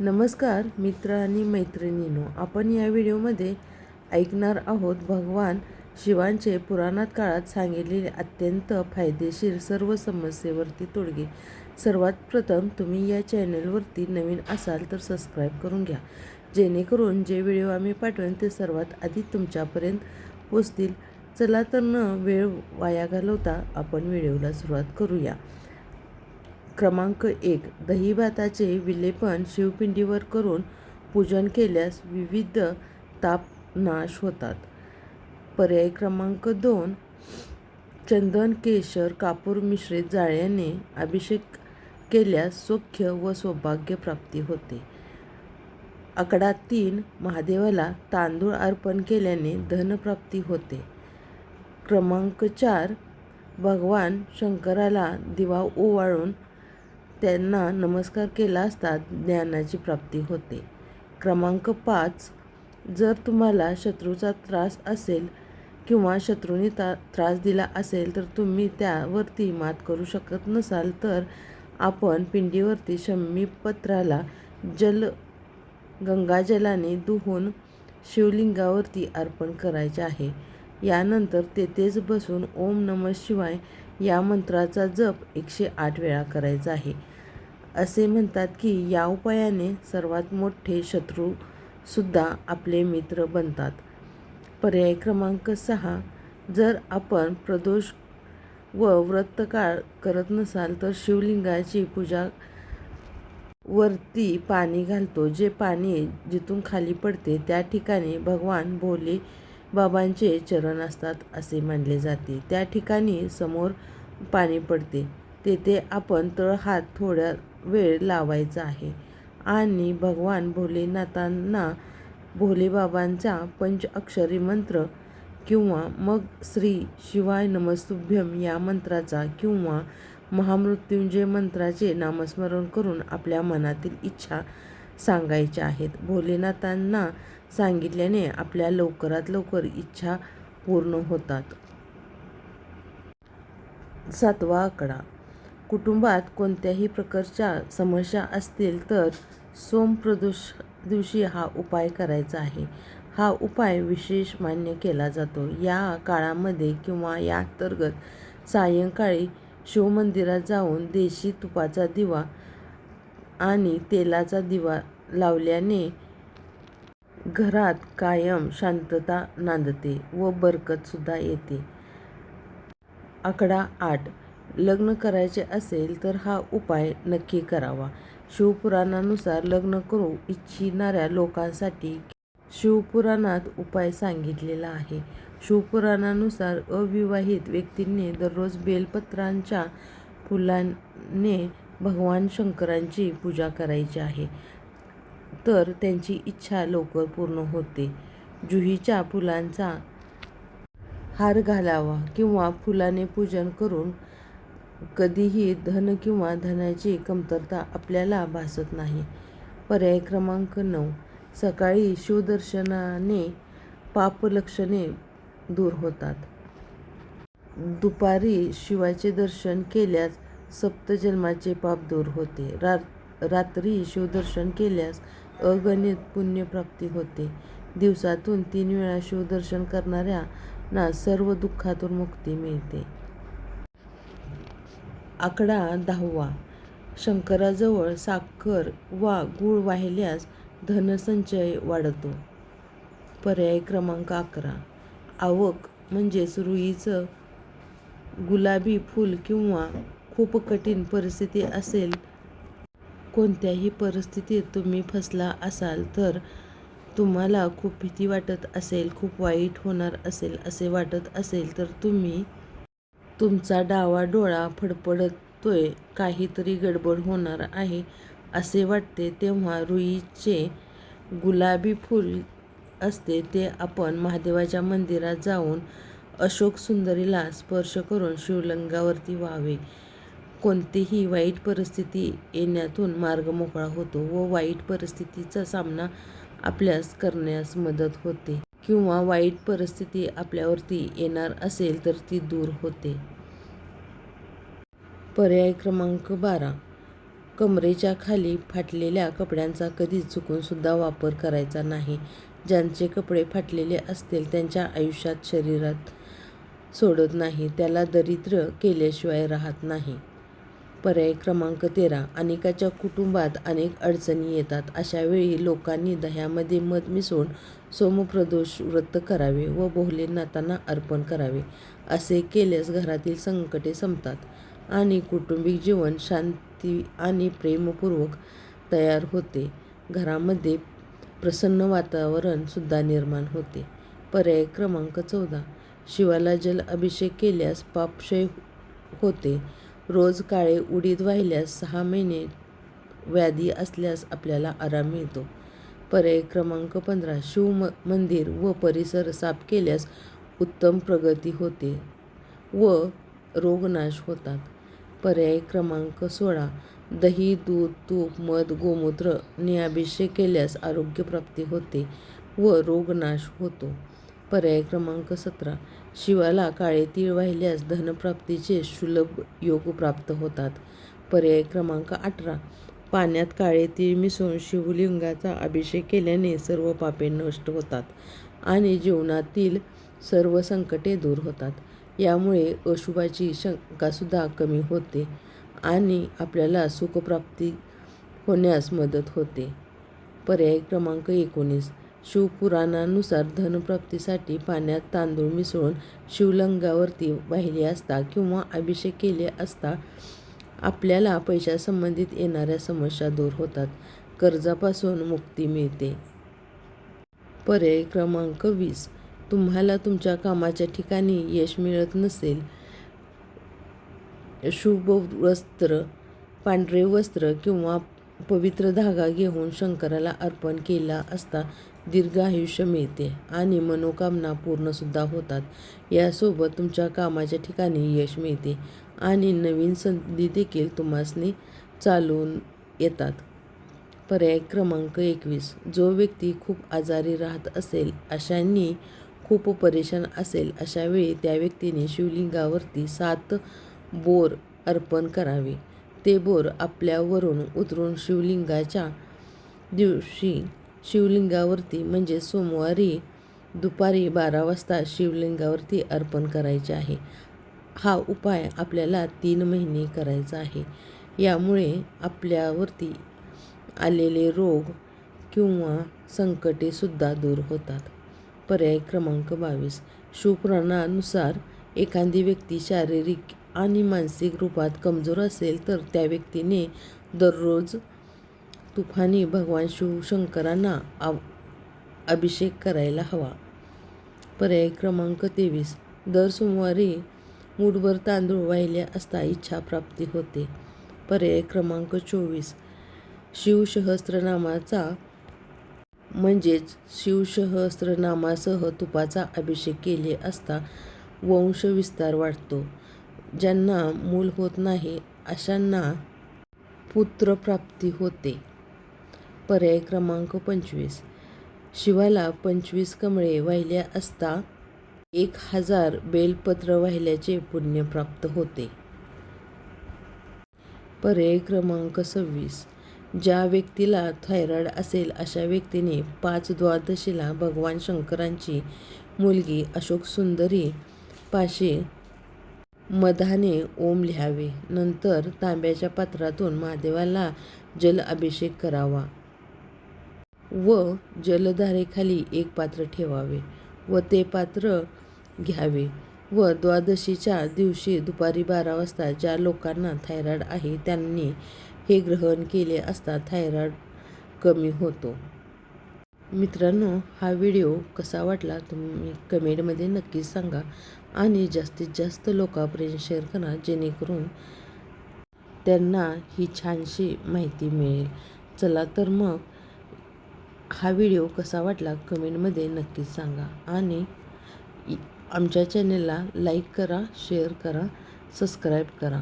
नमस्कार मित्र आणि मैत्रिणींनो आपण या व्हिडिओमध्ये ऐकणार आहोत भगवान शिवांचे पुराणात काळात सांगितलेले अत्यंत फायदेशीर सर्व समस्येवरती तोडगे. सर्वात प्रथम तुम्ही या चॅनलवरती नवीन असाल तर सबस्क्राईब करून घ्या. जेणेकरून जे व्हिडिओ आम्ही पाठवेन ते सर्वात आधी तुमच्यापर्यंत पोचतील. चला तर न वेळ वाया घालवता आपण व्हिडिओला सुरुवात करूया. क्रमांक एक. दहीभाताचे विलेपन शिवपिंडीवर करून पूजन केल्यास विविध ताप नाश होतात. पर्याय क्रमांक दोन. चंदन केशर कापूर मिश्रित जाळ्याने अभिषेक केल्यास सौख्य व सौभाग्य प्राप्ती होते. आकडा तीन. महादेवाला तांदूळ अर्पण केल्याने धनप्राप्ती होते. क्रमांक चार. भगवान शंकराला दिवा ओवाळून त्यांना नमस्कार केला असता ज्ञानाची प्राप्ती होते. क्रमांक पाच. जर तुम्हाला शत्रूचा त्रास असेल किंवा शत्रूने ता त्रास दिला असेल तर तुम्ही त्यावरती मात करू शकत नसाल तर आपण पिंडीवरती शमीपत्राला जल गंगाजलाने दुहून शिवलिंगावरती अर्पण करायचे आहे. यानंतर तेथेच बसून ओम नम शिवाय या मंत्राचा जप एकशे आठ वेळा करायचा आहे. असे म्हणतात की या उपायाने सर्वात मोठे शत्रूसुद्धा आपले मित्र बनतात. पर्याय क्रमांक सहा जर आपण प्रदोष व व्रतकाळ करत नसाल तर शिवलिंगाची पूजा वरती पाणी घालतो. जे पाणी जिथून खाली पडते त्या ठिकाणी भगवान भोले बाबांचे चरण असतात असे मानले जाते. त्या ठिकाणी समोर पाणी पडते. तेथे आपण तळ हात थोड्या वेळ लावायचा आहे. आणि भगवान भोलेनाथांना भोलेबाबांचा पंचअक्षरी मंत्र किंवा मग श्री शिवाय नमस्तुभ्यम या मंत्राचा किंवा महामृत्युंजय मंत्राचे नामस्मरण करून आपल्या मनातील इच्छा सांगायच्या आहेत. भोलेनाथांना सांगितल्याने आपल्या लवकरात लवकर इच्छा पूर्ण होतात. सातवा आकडा. कुटुंबात कोणत्याही प्रकारच्या समस्या असतील तर सोमप्रदोष दिवशी हा उपाय करायचा आहे. हा उपाय विशेष मान्य केला जातो. या काळामध्ये किंवा या अंतर्गत सायंकाळी शिवमंदिरात जाऊन देशी तुपाचा दिवा आणि तेलाचा दिवा लावल्याने घरात कायम शांतता नांदते व बरकतसुद्धा येते. आकडा आठ. लग्न करायचे असेल तर हा उपाय नक्की करावा. शिवपुराणानुसार लग्न करू इच्छिणाऱ्या लोकांसाठी शिवपुराणात उपाय सांगितलेला आहे. शिवपुराणानुसार अविवाहित व्यक्तींनी दररोज बेलपत्रांच्या फुलांने भगवान शंकरांची पूजा करायची आहे. तर त्यांची इच्छा लवकर पूर्ण होते. जुहीच्या फुलांचा हार घालावा किंवा फुलाने पूजन करून कधीही धन किंवा धनाची कमतरता आपल्याला भासत नाही. पर्याय क्रमांक नऊ. सकाळी शिवदर्शनाने पापलक्षणे दूर होतात. दुपारी शिवाचे दर्शन केल्यास सप्तजन्माचे पाप दूर होते. रा रात्री शिवदर्शन केल्यास अगणित पुण्यप्राप्ती होते. दिवसातून तीन वेळा शिवदर्शन करणाऱ्यांना सर्व दुःखातून मुक्ती मिळते. आकडा दहावा. शंकराजवळ साखर वा गूळ वाहिल्यास धनसंचय वाढतो. पर्याय क्रमांक अकरा. आवक म्हणजेच रुईचं गुलाबी फूल किंवा खूप कठीण परिस्थिती असेल कोणत्याही परिस्थितीत तुम्ही फसला असाल तर तुम्हाला खूप भीती वाटत असेल खूप वाईट होणार असेल असे वाटत असेल तर तुम्ही तुमचा डावा डोळा फडफडतोय काहीतरी गडबड होणार आहे असे वाटते तेव्हा रुईचे गुलाबी फूल असते. ते आपण महादेवाच्या मंदिरात जाऊन अशोक सुंदरीला स्पर्श करून शिवलिंगावरती व्हावे. कोणतीही वाईट परिस्थिती येण्यातून मार्ग मोकळा होतो व वाईट परिस्थितीचा सामना आपल्यास करण्यास मदत होते. किंवा वाईट परिस्थिती आपल्यावरती येणार असेल तर ती दूर होते. पर्याय क्रमांक बारा. कमरेच्या खाली फाटलेल्या कपड्यांचा कधीच चुकूनसुद्धा वापर करायचा नाही. ज्यांचे कपडे फाटलेले असतील त्यांच्या आयुष्यात शरीरात सोडत नाही. त्याला दरिद्र केल्याशिवाय राहत नाही. पर्याय क्रमांक तेरा अनेकाच्या कुटुंबात अनेक अडचणी येतात. अशावेळी लोकांनी दह्यामध्ये मध मिसळून सोमप्रदोष व्रत करावे व भोलेनाथांना अर्पण करावे असे केल्यास घरातील संकटे संपतात आणि कौटुंबिक जीवन शांती आणि प्रेमपूर्वक तयार होते. घरामध्ये प्रसन्न वातावरणसुद्धा निर्माण होते. पर्याय क्रमांक चौदा शिवाला जल अभिषेक केल्यास पापक्षय होते. रोज काळे उडीद वाहिल्यास सहा महिने व्याधी असल्यास आपल्याला आराम मिळतो. पर्याय क्रमांक पंधरा शिव म मंदिर व परिसर साफ केल्यास उत्तम प्रगती होते व रोगनाश होतात. पर्याय क्रमांक सोळा दही दूध तूप मध गोमूत्र ने अभिषेक केल्यास आरोग्यप्राप्ती होते व रोगनाश होतो. पर्याय क्रमांक सतरा. शिवाला काळे तीळ वाहिल्यास धनप्राप्तीचे सुलभ योग प्राप्त होतात. पर्याय क्रमांक अठरा. पाण्यात काळे तीळ मिसळून शिवलिंगाचा अभिषेक केल्याने सर्व पापे नष्ट होतात आणि जीवनातील सर्व संकटे दूर होतात. यामुळे अशुभाची शंकासुद्धा कमी होते आणि आपल्याला सुखप्राप्ती होण्यास मदत होते. पर्याय क्रमांक एकोणीस. शिवपुराणानुसार धनप्राप्तीसाठी पाण्यात तांदूळ मिसळून शिवलिंगावरती वाहिले असता किंवा अभिषेक केले असता आपल्याला पैशासंबंधित येणाऱ्या समस्या दूर होतात. कर्जापासून मुक्ती मिळते. पर्याय क्रमांक वीस. तुम्हाला तुमच्या कामाच्या ठिकाणी यश मिळत नसेल. शुभ वस्त्र पांढरे वस्त्र किंवा पवित्र धागा घेऊन शंकराला अर्पण केला असता दीर्घ आयुष्य मिळते आणि मनोकामना पूर्णसुद्धा होतात. यासोबत तुमच्या कामाच्या ठिकाणी यश मिळते आणि नवीन संधी देखील तुम्हासनी चालून येतात. पर्याय क्रमांक एकवीस. जो व्यक्ती खूप आजारी राहत असेल अशांनी खूप परेशान असेल अशावेळी त्या व्यक्तीने शिवलिंगावरती सात बोर अर्पण करावे. ते बोर आपल्यावरून उतरून शिवलिंगाच्या दिवशी शिवलिंगावरती म्हणजे सोमवारी दुपारी बारा वाजता शिवलिंगावरती अर्पण करायचे आहे. हा उपाय आपल्याला तीन महिने करायचा आहे. यामुळे आपल्यावरती आलेले रोग किंवा संकटेसुद्धा दूर होतात. पर्याय क्रमांक बावीस. शिवपुराणानुसार एखादी व्यक्ती शारीरिक आणि मानसिक रूपात कमजोर असेल तर त्या व्यक्तीने दररोज तुफानी भगवान शिवशंकरांना आव अभिषेक करायला हवा. पर्याय क्रमांक तेवीस. दर सोमवारी मूठभर तांदूळ वाहिले असता इच्छाप्राप्ती होते. पर्याय क्रमांक चोवीस. शिवसहस्रनामाचा म्हणजेच शिवसहस्रनामासह तुपाचा अभिषेक केले असता वंशविस्तार वाढतो. ज्यांना मूल होत नाही अशांना पुत्रप्राप्ती होते. पर्याय क्रमांक पंचवीस. शिवाला पंचवीस कमळे वाहिल्या असता एक हजार बेलपत्र वाहिल्याचे पुण्य प्राप्त होते. पर्याय क्रमांक सव्वीस. ज्या व्यक्तीला थायरॉइड असेल अशा व्यक्तीने पाच द्वादशीला भगवान शंकरांची मुलगी अशोक सुंदरी पाशी मधाने ओम लिहावे. नंतर तांब्याच्या पात्रातून महादेवाला जल अभिषेक करावा व जलधारेखाली एक पात्र ठेवावे व ते पात्र घ्यावे व द्वादशीच्या दिवशी दुपारी बारा वाजता ज्या लोकांना थायरॉईड आहे त्यांनी हे ग्रहण केले असता थायरॉईड कमी होतो. मित्रांनो हा व्हिडिओ कसा वाटला तुम्ही कमेंटमध्ये नक्कीच सांगा आणि जास्तीत जास्त लोकांपर्यंत शेअर करा जेणेकरून त्यांना ही छानशी माहिती मिळेल. चला तर मग हा व्हिडिओ कसा वाटला कमेंटमध्ये नक्कीच सांगा आणि आमच्या चॅनलला लाईक करा शेअर करा सबस्क्राईब करा.